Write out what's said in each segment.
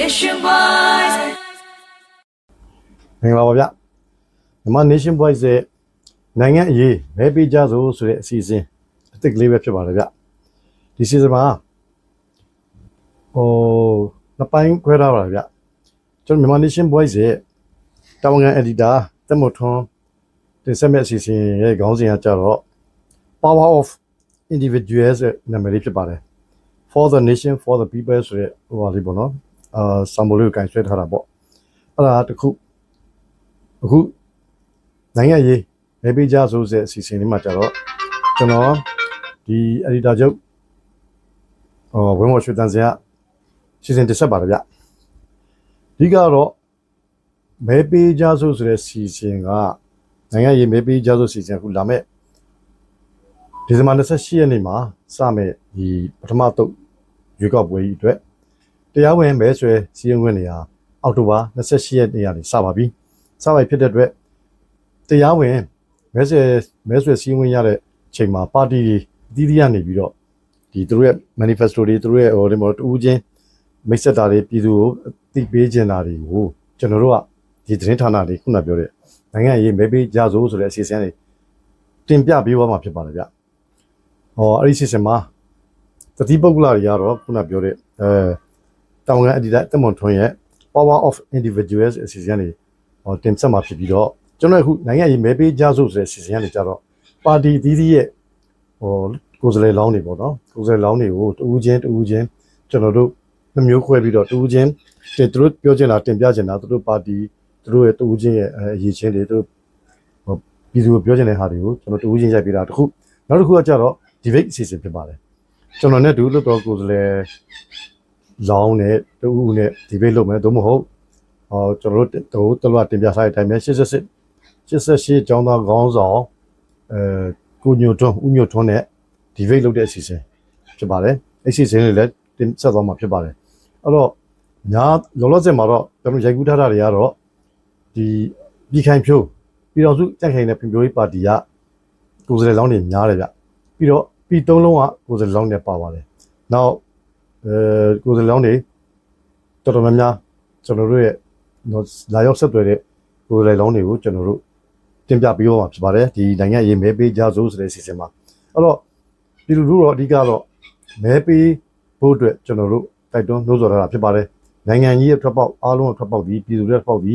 Nation Boys. မင်္ဂလာပါဗျမြန်မာ Nation Boys ရဲ့နိုင်ငံအရေးမဲပေးကြစို့ဆိုတဲ့အစီအစဉ်အသစ်ကလေးပဲဖြစ်ပါတယ်ဗျဒီစီစဉ်မှာဟိုနှစ်ပိုင်းခွဲထားပါလားဗျကျွန်တော်မြန်မာ Nation Boys ရဲ့တာဝန်ခံ editor တက်မထွန်းတင်ဆက်မဲ့အစီအစဉ်ရဲ့ခေါင်းစဉ်ကကြတော့ Power of Individuals ရဲ့နာမည်လေးဖြစ်ပါတယ် For the Nation for the People ဆိုတဲ့ဟိုပါလေးပေါ့နော် အာစံမိုလေးကိုကင်ဆွဲထားတာပေါ့အဲ့ဒါတစ်ခုအခုနိုင်ငံရေးမဲပေးကြဆိုတဲ့အစီအစဉ်လေးမှာကြတော့ကျွန်တော်ဒီ editor ချုပ်ဟောဝင်းမော်ရွှေတန်းစရာစီစဉ်တက်ဆက်ပါတယ်ဗျအဓိကတော့မဲပေးကြဆိုဆိုတဲ့စီစဉ်ကနိုင်ငံရေးမဲပေးကြဆိုစီစဉ်အခုလာမဲ့ဒီဇင်ဘာ28ရက်နေ့မှာစမဲ့ဒီပထမတုပ်ရွေးကောက်ပွဲကြီးအတွက် တရားဝင်မဲဆွဲစီရင်ဝင်နေရာအောက်တိုဘာ28ရက်နေ့ကနေစပါပြီစပိုက်ဖြစ်တဲ့အတွက်တရားဝင်မဲဆွယ်မဲဆွယ်စည်းဝေးရတဲ့ချိန်မှာပါတီတွေအသီးသီးကနေပြီးတော့ဒီသူတို့ရဲ့ manifesto တွေသူတို့ရဲ့ဟိုဒီမှာတူးချင်းမိတ်ဆက်တာတွေပြည်သူကိုအသိပေးချင်တာတွေကိုကျွန်တော်တို့ကဒီသတင်းဌာနတွေခုနပြောတဲ့နိုင်ငံရေးမဲပေးကြစို့ဆိုတဲ့အစီအစဉ်တွေတင်ပြပေးသွားမှာဖြစ်ပါတယ်ဗျ။ဟောအဲ့ဒီအစီအစဉ်မှာတတိပုဂ္ဂလတွေကတော့ခုနပြောတဲ့အဲ တောင်ကန်အဒီတာတက်မွန်ထွန်းရဲ့ power of individuals အစီအစဉ်တွေဟောတင်ဆက်မှာဖြစ်ပြီးတော့ကျွန်တော်အခုနိုင်ငံရေးမဲပေးကြစို့ဆိုတဲ့စီစဉ်ရနေကြတော့ပါတီသီးသီးရဲ့ဟိုကိုယ်စားလှယ်လောင်းတွေပေါ့နော်ကိုယ်စားလှယ်လောင်းတွေကိုတူဦးချင်းတူဦးချင်းကျွန်တော်တို့နှမျိုးခွဲပြီးတော့တူဦးချင်းတင်သူတို့ပြောချင်တာတင်ပြချင်တာသူတို့ပါတီသူတို့ရဲ့တူဦးချင်းရဲ့အရေးချင်းတွေသူတို့ဟိုပြည်သူကိုပြောချင်တဲ့ဟာတွေကိုကျွန်တော်တူဦးချင်းရိုက်ပေးတာတခုနောက်တစ်ခုကကြတော့ debate အစီအစဉ်ဖြစ်ပါတယ်ကျွန်တော်နဲ့ဒူလို့တော့ကိုယ်စားလှယ် လောင်းနဲ့တူဦးနဲ့ debate လုပ်မယ်သို့မဟုတ်ဟောကျွန်တော်တို့တို့တလွတ်တင်ပြထားတဲ့အတိုင်းပဲ88 88ကျောင်းသားခေါင်းဆောင်အဲကိုညိုထွန်းဦးညိုထွန်းနဲ့ဒီဗိတ်လုပ်တဲ့အစီအစဉ်ဖြစ်ပါတယ်အဲ့ဒီအစီအစဉ်လေးလည်းတင်ဆက်သွားမှာဖြစ်ပါတယ်အဲ့တော့ညာလောလောဆယ်မှာတော့ကျွန်တော်ရိုက်ကူးထားတာတွေကတော့ဒီပြည်ခိုင်ဖြိုးပြည်တော်စုတက်ခိုင်တဲ့ပြည်ပြိုးရေးပါတီကကိုယ်စားလှယ်လောင်းတွေများတယ်ဗျပြီးတော့ပြည်သုံးလုံးကကိုယ်စားလှယ်လောင်းတွေပါပါတယ်နောက် အဲကိုယ်စားလှယ်လောင်းတွေတော်တော်များများကျွန်တော်တို့ရဲ့နော်လာရောက်ဆက်သွယ်တဲ့ကိုယ်တိုင်လောင်းတွေကိုကျွန်တော်တို့တင်ပြပေးတော့မှာဖြစ်ပါတယ်ဒီနိုင်ငံရေးမဲပေးကြစို့ဆိုတဲ့စီစဉ်မှာအဲ့တော့ဒီလိုလိုတော့အဓိကတော့မဲပေးဖို့အတွက်ကျွန်တော်တို့တိုက်တွန်းနှိုးဆော်ထားတာဖြစ်ပါတယ်နိုင်ငံကြီးရဲ့ထွက်ပေါက်အားလုံးရဲ့ထွက်ပေါက်ဒီပြည်သူတွေရဲ့ထွက်ပေါက်ဒီ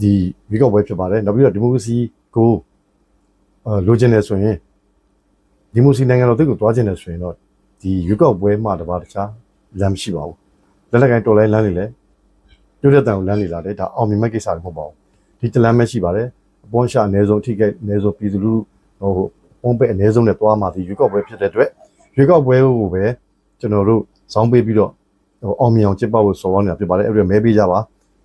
ဒီဝီကောက်ပွဲဖြစ်ပါတယ်နောက်ပြီးတော့ဒီမိုကရေစီကိုအဲလိုချင်တယ်ဆိုရင်ဒီမိုကရေစီနိုင်ငံတော်တွေကိုတွားချင်တယ်ဆိုရင်တော့ ဒီရွေးကောက်ပွဲမှာတပါတခြားလမ်းမရှိပါဘူးလက်လက်ကိုင်းတော်လိုင်းလမ်းတွေလည်းတိုးတက်တန်ကိုလမ်းနေလာတယ်ဒါအောင်မြင်မဲ့ကိစ္စတွေမဟုတ်ပါဘူးဒီတလမ်းပဲရှိပါတယ်အပေါ်ရှာအနည်းဆုံးအထိကိအနည်းဆုံးပြည်သူလူထုဟိုပုံပဲအနည်းဆုံးနဲ့တွားမှဒီရွေးကောက်ပွဲဖြစ်တဲ့အတွက်ရွေးကောက်ပွဲကိုပဲကျွန်တော်တို့ဇောင်းပေးပြီးတော့ဟိုအောင်မြင်အောင်ကျင်းပဖို့ဆော်ရနေတာဖြစ်ပါတယ်အဲ့ဒီမဲပေးကြပါ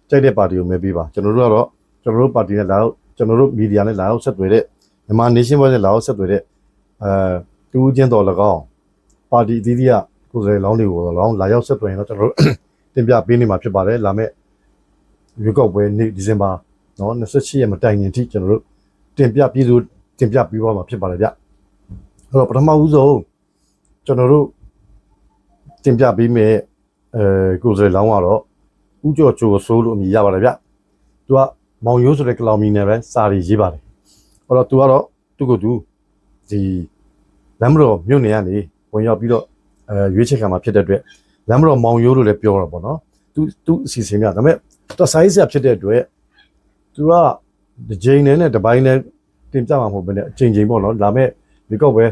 ကြိုက်တဲ့ပါတီကိုမဲပေးပါကျွန်တော်တို့ကတော့ကျွန်တော်တို့ပါတီနဲ့လာတော့ကျွန်တော်တို့မီဒီယာနဲ့လာတော့ဆက်သွယ်တဲ့မြန်မာ nation ဘက်နဲ့လာတော့ဆက်သွယ်တဲ့အဲတူးချင်းတော်၎င်း ပါတီအသီးသီးကကိုယ်စားလှယ်လောင်းတွေကို၎င်းလာရောက်ဆက်သွယ်ရင်တော့ကျွန်တော်တို့တင်ပြပေးနေမှာဖြစ်ပါတယ်လာမယ့်ရွေးကောက်ပွဲနေ့ဒီဇင်ဘာနော်28ရက်မတိုင်ခင်ထိကျွန်တော်တို့တင်ပြပြည်သူတင်ပြပြီးသွားမှာဖြစ်ပါတယ်ဗျအဲ့တော့ပထမဦးဆုံးကျွန်တော်တို့တင်ပြပြီးမဲ့အဲကိုယ်စားလှယ်လောင်းကတော့ဦးကျော်ချိုဆိုးလို့အမည်ရပါတယ်ဗျသူကမောင်ရိုးဆိုတဲ့ကလောင်မီနဲ့ပဲစာရီရေးပါတယ်အဲ့တော့သူကတော့သူ့ကိုယ်သူဒီလမ်းမတော်မြို့နယ်ကနေ ဝင်ရောက်ပြီးတော့အဲရွေးချယ်ခံမှာဖြစ်တဲ့အတွက်လမ်းမတော်မောင်ရိုးလို့လည်းပြောတာပေါ့နော်သူသူအစီအစဉ်များဒါပေမဲ့တော့ size ဆရာဖြစ်တဲ့အတွက်သူကဒီဂျိန်နဲ့တပိုင်းနဲ့တင်ပြမှာမဟုတ်ဘဲနဲ့အချိန်ချင်းပေါ့နော်လာမဲ့ဒီကောက်ပဲ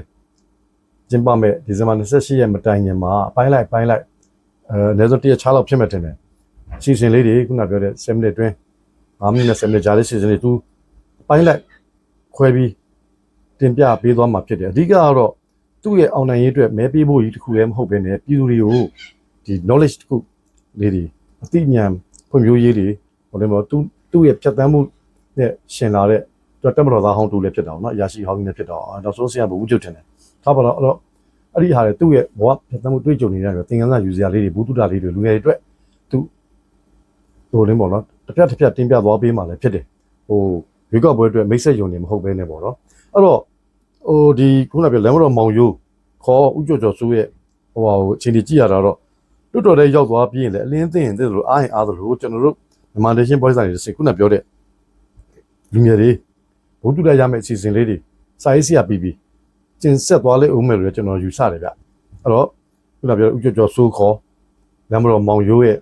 ကျင်းပမဲ့ဒီဇင်ဘာ28ရက်မတိုင်ခင်မှာအပိုင်းလိုက်ပိုင်းလိုက်အဲအနည်းဆုံးတစ်ရက်ချလောက်ဖြစ်မဲ့တင်တယ်စီစဉ်လေးတွေခုနပြောတဲ့7မိနစ်တွင်း5မိနစ်နဲ့7မိနစ်ကြာတဲ့စီစဉ်တွေသူအပိုင်းလိုက်ခွဲပြီးတင်ပြပေးသွားမှာဖြစ်တယ်အဓိကကတော့ သူ့ရဲ့အောင်နိုင်ရေးအတွက်မဲပေးဖို့ကြီးတစ်ခုလည်းမဟုတ်ဘဲနဲ့ပြည်သူတွေကိုဒီ knowledge တစ်ခုလေးတွေအသိဉာဏ်ဖွံ့ဖြိုးရေးတွေဟိုလည်းမဟုတ်သူသူ့ရဲ့ဖြတ်သန်းမှုနဲ့ရှင်လာတဲ့သူတက်မတော်သားဟောင်းတူလည်းဖြစ်တာပေါ့နော်အရာရှိဟောင်းကြီးလည်းဖြစ်တော့အဲနောက်ဆုံးဆရာဘုဘူးကျုပ်ထင်တယ်ထားပါတော့အဲ့တော့အဲ့ဒီဟာတွေသူ့ရဲ့ဘဝဖြတ်သန်းမှုတွေ့ကြုံနေတဲ့သင်္ကန်းစာယူစရာလေးတွေဘူးတုတာလေးတွေလူငယ်တွေအတွက်သူဟိုလင်းပေါ့နော်တစ်ပြက်တစ်ပြက်တင်ပြသွားပေးမှလည်းဖြစ်တယ်ဟိုရွေးကောက်ပွဲအတွက်မိတ်ဆက်ယုံနေမဟုတ်ဘဲနဲ့ပေါ့နော်အဲ့တော့ ဟိုဒီခုနကပြောလမ်းမတော်မောင်ယိုးခေါ်ဥကြွကျော်စိုးရဲ့ဟိုဟာကိုအချိန်ကြီးကြည့်ရတာတော့တလွတ်တော်တဲ့ရောက်သွားပြီးရင်လည်းအလင်းသိရင်သိသလိုအားရင်အားသလိုကျွန်တော်တို့မြန်မာ Nation Voice ကနေစခုနပြောတဲ့လူငယ်တွေဘုဒ္ဓရရမယ့်အစီအစဉ်လေးတွေစာရေးဆရာပြီးပြီးကျင်ဆက်သွားလိမ့်ဦးမယ်လို့ကျွန်တော်ယူဆတယ်ဗျအဲ့တော့ခုနပြောဥကြကျော်စိုးခေါ်လမ်းမတော်မောင်ရိုးရဲ့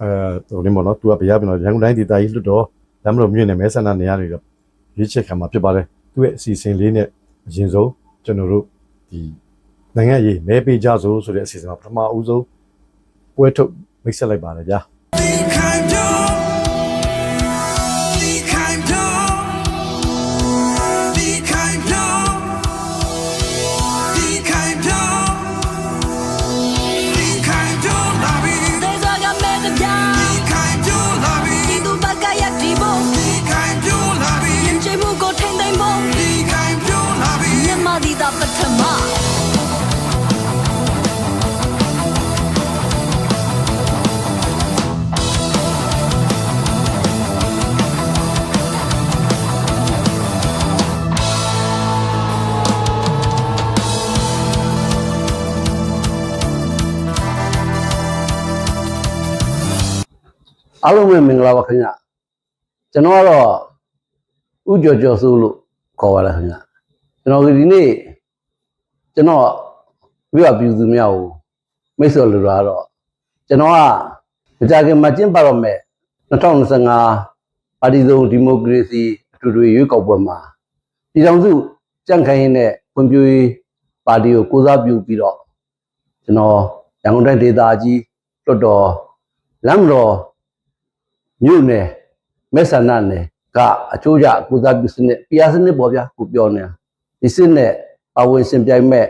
အဲဟိုနေမနော်သူကဘရားပြန်တော့ရန်ကုန်တိုင်းဒေသကြီးလွတ်တော်လမ်းမတော်မြို့နယ်မဲဆန္ဒနေရာတွေတော့ရွေးချယ်ခံမှာဖြစ်ပါတယ်သူ့ရဲ့အစီအစဉ်လေးနဲ့ အရင်ဆုံးကျွန်တော်တို့ဒီနိုင်ငံရေးမဲပေးကြစို့ဆိုတဲ့အစီအစဉ်မှာပထမဦးဆုံးပွဲထုတ်မိတ်ဆက်လိုက်ပါတယ်ဗျာ အားလုံးပဲမင်္ဂလာပါခင်ဗျကျွန်တော်ကတော့ဥကျော်ကျော်စိုးလို့ခေါ်ပါလားခင်ဗျကျွန်တော်ဒီနေ့ကျွန်တော်ပြရပြူသူများကိုမိတ်ဆွေလူတော်ကတော့ကျွန်တော်ကမကြခင်မှာကျင်းပတော့မဲ့2025ပါတီစုံဒီမိုကရေစီအထွေထွေရွေးကောက်ပွဲမှာပြည်ထောင်စုကြံ့ခိုင်ရေးနဲ့ဖွံ့ဖြိုးရေးပါတီကိုကိုစားပြုပြီးတော့ကျွန်တော်ရန်ကုန်တိုင်းဒေသကြီးလွတ်တော်လမ်းမတော် မြို့နယ်မဲဆန္ဒနယ်ကအချိုးကျကုသပြုစနစ်ပြာစနစ်ပေါ့ဗျာကိုပြောနေတာဒီစနစ်အဝင်ရှင်ပြိုင်မဲ့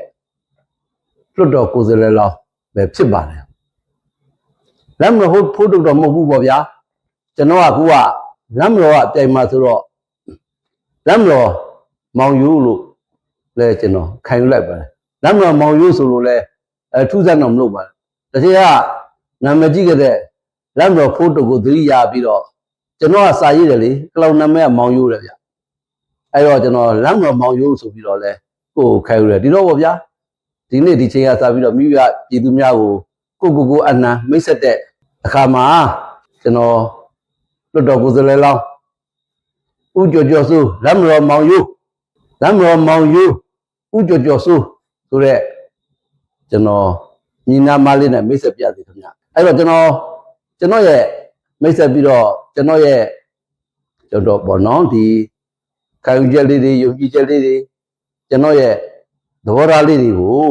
လွတ်တော်ကိုယ်စားလှယ်လောင်းပဲဖြစ်ပါတယ်လမ်းမဟုတ်ဖို့တော့တော့မဟုတ်ဘူးပေါ့ဗျာကျွန်တော်ကခုကလမ်းမတော်ကပြိုင်မှာဆိုတော့လမ်းမတော်မောင်ယူလို့လဲကျွန်တော်ခံယူလိုက်ပါတယ်လမ်းမတော်မောင်ယူဆိုလို့လဲအဲထူးဆန်းတော့မလုပ်ပါဘူးတကယ်ကနာမည်ကြီးခဲ့တဲ့ လမ်းတော်ဖိုးတုတ်ကိုသတိရပြီးတော့ကျွန်တော်ကစာရေးတယ်လေကလောင်နာမည်ကမောင်ရိုးတယ်ဗျအဲ့တော့ကျွန်တော်လမ်းတော်မောင်ရိုးဆိုပြီးတော့လဲကိုယ်ခိုင်းရတယ်ဒီတော့ဗောဗျာဒီနေ့ဒီချိန်ကစပြီးတော့မိဘပြည်သူများကိုကိုကိုကိုအနံမိတ်ဆက်တဲ့အခါမှာကျွန်တော်လွတ်တော်ကိုယ်စားလှယ်လောင်းဦးကျော်ကျော်စိုးလမ်းတော်မောင်ရိုးလမ်းတော်မောင်ရိုးဦးကျော်ကျော်စိုးဆိုတဲ့ကျွန်တော်ညီနာမလေးနဲ့မိတ်ဆက်ပြစီခင်ဗျအဲ့တော့ကျွန်တော် ကျွန်တော်ရဲ့မိတ်ဆက်ပြီးတော့ကျွန်တော်ရဲ့ကျွန်တော်ပေါ့နော်ဒီခံယူချက်လေးတွေယုံကြည်ချက်လေးတွေကျွန်တော်ရဲ့သဘောထားလေးတွေကို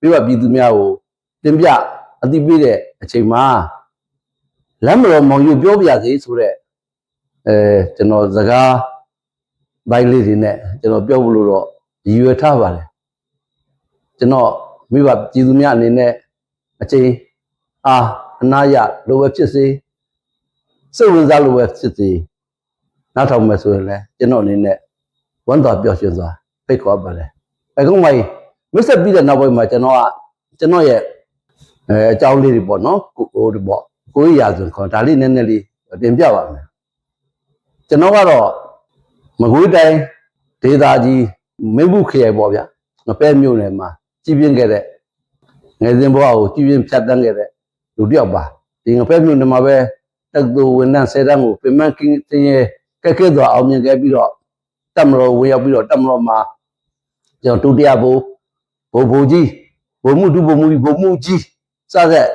ပြပပြည်သူများကိုတင်ပြအသိပေးတဲ့အချိန်မှာလမ်းမတော်မောင်ယူပြောပြရစေဆိုတော့အဲကျွန်တော်စကားဘိုက်လေးတွေနဲ့ကျွန်တော်ပြောဖို့လို့တော့ရည်ရွယ်ထားပါတယ်ကျွန်တော်မိဘပြည်သူများအနေနဲ့အချိန်အာ အနာရလိုပဲဖြစ်စေစိတ်ဝင်စားလိုပဲဖြစ်စေနောက်ထောင်မယ်ဆိုရင်လည်းကျွန်တော်အနေနဲ့ဝမ်းသာပျော်ရွှင်စွာဖိတ်ခေါ်ပါတယ်အခုမှမစ်ဆက်ပြီးတဲ့နောက်ပိုင်းမှာကျွန်တော်ကကျွန်တော်ရဲ့အဲအကြောင်းလေးတွေပေါ့နော်ကိုဟိုဒီပေါ့ကိုကြီးရာဇဝင်ခေါ်ဒါလေးနည်းနည်းလေးတင်ပြပါမယ်ကျွန်တော်ကတော့မကွေးတိုင်းဒေသကြီးမင်းဘူးခရိုင်ပေါ့ဗျာငပဲမြို့နယ်မှာကြီးပြင်းခဲ့တဲ့ငယ်စဉ်ဘဝကိုကြီးပြင်းဖြတ်တန်းခဲ့တဲ့ လူတယောက်ပါဒီငဖက်မြို့နယ်မှာပဲတက်သူဝန်ထမ်းဆယ်တန်းကိုပြင်မကင်းတင်ရကဲကဲတော့အောင်မြင်ခဲ့ပြီးတော့တက်မတော်ဝင်ရောက်ပြီးတော့တက်မတော်မှာကျွန်တော်ဒုတိယဘိုးဘိုးဘိုးကြီးဘိုးမှုဒုဘိုးမှုကြီးဘိုးမှုကြီးစတဲ့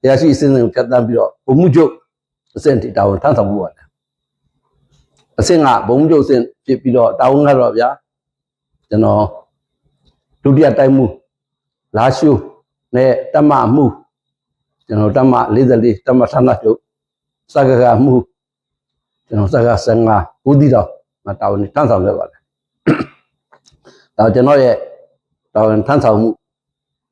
တရားရှိအစဉ်စဉ်ဖြတ်တန်းပြီးတော့ဘိုးမှုချုပ်အစဉ်တီတာဝန်ထမ်းဆောင်မှုပါတယ်အစဉ်ကဘုံမှုချုပ်အစဉ်ဖြစ်ပြီးတော့တာဝန်ကတော့ဗျာကျွန်တော်ဒုတိယတိုင်းမှုလာရှိုးနဲ့တမမှု ကျွန်တော်တမ44တမဌာနချုပ်စကကမှုကျွန်တော်စက15ဦးသီတော်မတာဝန်ထမ်းဆောင်ခဲ့ပါတယ်။ဒါကျွန်တော်ရဲ့တာဝန်ထမ်းဆောင်မှု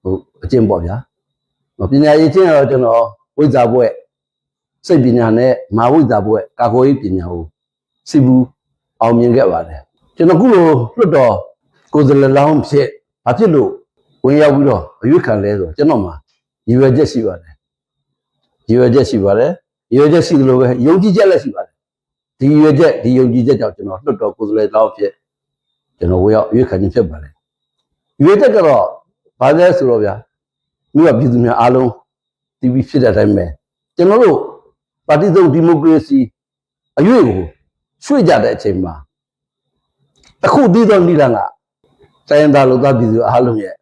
ဟိုအကျင့်ပေါ့ဗျာ။ပညာရေးချင်းတော့ကျွန်တော်ဝိဇ္ဇာဘွဲ့စိတ်ပညာနဲ့မာဝိဇ္ဇာဘွဲ့ကာကွယ်ရေးပညာကိုစီဘူးအောင်မြင်ခဲ့ပါတယ်။ကျွန်တော်ခုလိုလွတ်တော်ကိုယ်စားလှယ်လောင်းဖြစ်ဘာဖြစ်လို့ဝင်ရောက်ပြီးတော့အရွေးခံလဲဆိုတော့ကျွန်တော်မှာရည်ရွယ်ချက်ရှိပါတယ် ရည်ရွယ်ချက်ရှိပါတယ်ရည်ရွယ်ချက်ရှိသလိုပဲယုံကြည်ချက်လည်းရှိပါတယ်ဒီရည်ရွယ်ချက်ဒီယုံကြည်ချက်ကြောင့်ကျွန်တော်လွတ်တော်ကိုယ်စားလှယ်တောင်းဖြစ်ကျွန်တော်ဝေရောက်ရွေးခံခြင်းဖြစ်ပါတယ်ရည်ရွယ်ချက်ကတော့ဘာလဲဆိုတော့ဗျာမြို့ကပြည်သူများအားလုံးတီဗီဖြစ်တဲ့အတိုင်းပဲကျွန်တော်တို့ပါတီစုံဒီမိုကရေစီအရွေ့ကိုရွှေ့ကြတဲ့အချိန်မှာအခုတည်တော်နိလန်ကတိုင်းသားလူသားပြည်သူအားလုံးရဲ့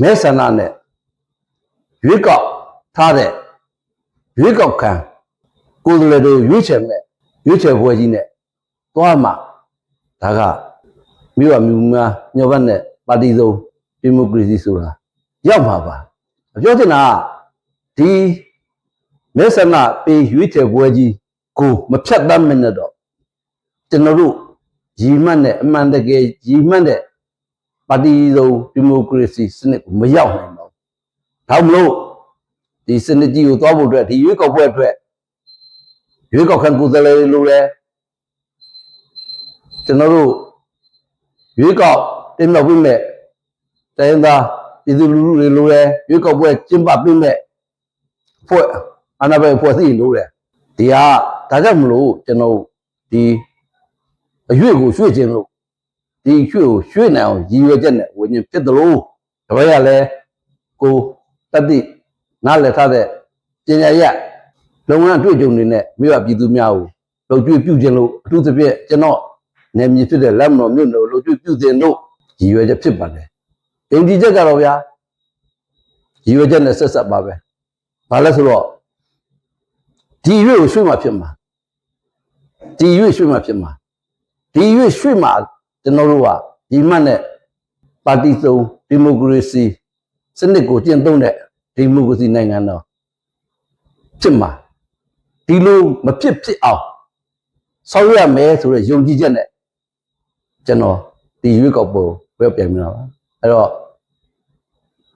မဲဆန္ဒနဲ့ရွေးကောက် ထားတဲ့ရွေးကောက်ခံကိုယ်စားလှယ်တို့ရွေးချယ်မဲ့ရွေးချယ်ပွဲကြီးနဲ့သွားမှာဒါကမြို့အမျိုးများညောဘတ်နဲ့ပါတီစုံဒီမိုကရေစီဆိုတာရောက်မှာပါပြောချင်တာကဒီမဲဆန္ဒပေးရွေးချယ်ပွဲကြီးကိုမဖြတ်တတ်မနဲ့တော့ကျွန်တော်တို့ရည်မှတ်နဲ့အမှန်တကယ်ရည်မှတ်တဲ့ပါတီစုံဒီမိုကရေစီစနစ်ကိုမရောက်နိုင်တော့ဘူးဒါမလို့ ဒီစနစ်ကြီးကိုသွားဖို့အတွက်ဒီရွေးကောက်ပွဲအတွက်ရွေးကောက်ခံကိုယ်စားလှယ်တွေလိုလဲကျွန်တော်တို့ရွေးကောက်တင်မြှောက်ပြီးမဲ့တိုင်းသားပြည်သူလူထုတွေလိုလဲရွေးကောက်ပွဲကျင်းပပြီးမဲ့ဖွဲ့အနာဘယ်ဖွဲ့စည်းလိုတယ်ဒီဟာဒါကြောင့်မလို့ကျွန်တော်ဒီအရွေ့ကိုရွှေ့ခြင်းလို့ဒီရွှေ့ကိုရွှေ့နိုင်အောင်ရည်ရွယ်ချက်နဲ့ဝิญဉ်ဖြစ်တယ်လို့တပည့်ရလဲကိုတတိ နားလည်ထားတဲ့ပညာရလုပ်ငန်းအတွေ့အကြုံတွေနဲ့မြို့ပြည်သူများကိုလုံကျွေးပြုခြင်းလို့အထူးသဖြင့်ကျွန်တော်နေမြဖြစ်တဲ့လက်မတော်မြို့နယ်ကိုလုံကျွေးပြုခြင်းလို့ရည်ရွယ်ချက်ဖြစ်ပါတယ်အင်ဒီချက်ကတော့ဗျာရည်ရွယ်ချက်နဲ့ဆက်ဆက်ပါပဲဘာလဲဆိုတော့ဒီရွေ့ကိုရွှေ့မှဖြစ်မှာဒီရွေ့ရွှေ့မှဖြစ်မှာဒီရွေ့ရွှေ့မှာကျွန်တော်တို့ကဒီမှတ်နဲ့ပါတီစုံဒီမိုကရေစီစနစ်ကိုကျင့်သုံးတဲ့ ဒီမိုကရေစီနိုင်ငံတော်ဖြစ်မှာဒီလိုမဖြစ်ဖြစ်အောင်ဆောင်ရွက်ရမယ်ဆိုတဲ့ယုံကြည်ချက်နဲ့ကျွန်တော်ဒီရွေးကောက်ပွဲဝယ်ပြန်နေတာပါအဲ့တော့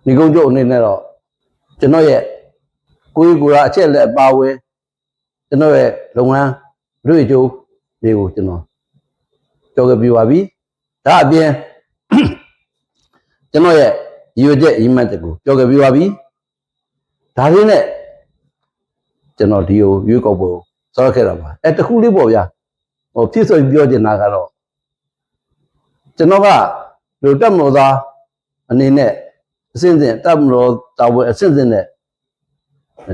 ဒီကုန်းကျုပ်အနေနဲ့တော့ကျွန်တော်ရဲ့ကိုယ်ကိုယ်ရာအချက်လက်အပါအဝင်ကျွန်တော်ရဲ့လုပ်ငန်းရွေးကြိုးတွေကိုကျွန်တော်ပြောခဲ့ပြီးပါပြီဒါအပြင်ကျွန်တော်ရဲ့ရည်ရွယ်ချက်အရင်မှတ်ချက်ကိုပြောခဲ့ပြီးပါပြီ ဒါရင်းနဲ့ကျွန်တော်ဒီကိုရွေးကောက်ပွဲကိုစောရခဲ့တာပါအဲတခုလေးပေါ့ဗျာဟိုဖြစ်ဆိုပြောချင်တာကတော့ကျွန်တော်ကလူတက်မလို့သားအနေနဲ့အစဉ်စဉ်တက်မလို့တာဝန်အစဉ်စဉ်နဲ့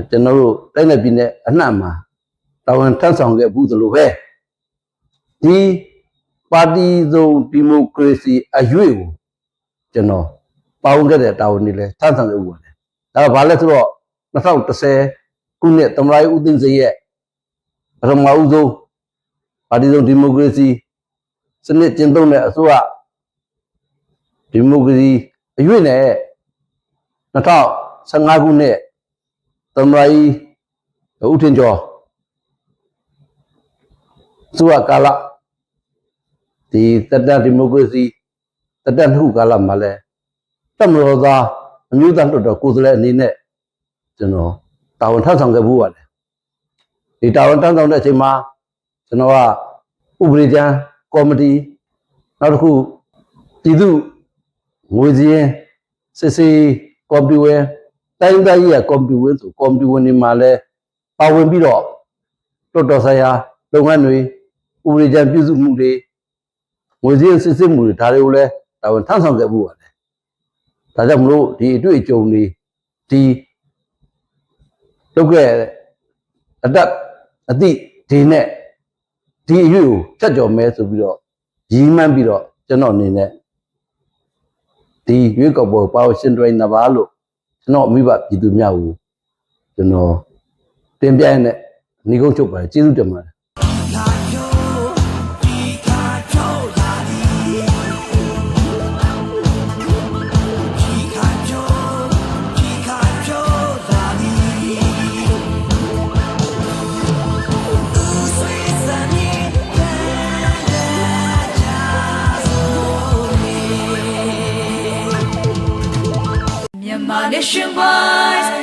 ကျွန်တော်တို့တိုင်းနယ်ပြည်နယ်အနှံ့မှာတာဝန်ထမ်းဆောင်ခဲ့ဘူးသလိုပဲဒီပါတီစုံဒီမိုကရေစီအရွေ့ကိုကျွန်တော်ပါဝင်ခဲ့တဲ့တာဝန်တွေလည်းထမ်းဆောင်ခဲ့ဘူးပါတယ်ဒါကဘာလဲဆိုတော့ 2010ခုနှစ်သမ္မတဦးသိန်းစိန်ရဲ့ပထမဦးဆုံးပါတီစုံဒီမိုကရေစီစနစ်ကျင့်သုံးတဲ့အစိုးရဒီမိုကရေစီအရွေ့နဲ့2015ခုနှစ်သမ္မတဦးထင်ကျော်သူကကာလဒီတက်တက်ဒီမိုကရေစီတက်တက်နှုတ်ကာလမှာလဲတက်မတော်သားအမျိုးသားလွှတ်တော်ကိုယ်စားလှယ်အနေနဲ့ ကျွန်တော်တာဝန်ထမ်းဆောင်ခဲ့ဘူးပါတယ်ဒီတာဝန်ထမ်းဆောင်တဲ့အချိန်မှာကျွန်တော်ကဥပဒေကျမ်းကော်မတီနောက်တစ်ခုပြည်သူငွေစည်းရင်စစ်စေးကော်မတီဝင်တိုင်းတိုင်းရဲ့ကော်မတီဝင်ဆိုကော်မတီဝင်တွေမှာလဲပါဝင်ပြီးတော့လွှတ်တော်ဆိုင်ရာလုပ်ငန်းတွေဥပဒေကျမ်းပြုစုမှုတွေငွေစည်းစစ်စစ်မှုတွေဒါတွေကိုလည်းတာဝန်ထမ်းဆောင်ခဲ့မှုပါတယ်။ဒါကြောင့်မလို့ဒီအတွေ့အကြုံတွေဒီ လုပ်ခဲ့တဲ့အတတ်အသည့်ဒီနဲ့ဒီအရွေကိုဖြတ်ကျော်မဲဆိုပြီးတော့ရည်မှန်းပြီးတော့ကျွန်တော်အနေနဲ့ဒီရွေးကောက်ပွဲပါဝရှင်တွေနဘာလို့ကျွန်တော်မိဘပြည်သူများကိုကျွန်တော်တင်ပြရတဲ့ညီကုန်းချုပ်ပါတယ်ကျေးဇူးတင်ပါတယ် Christian boys.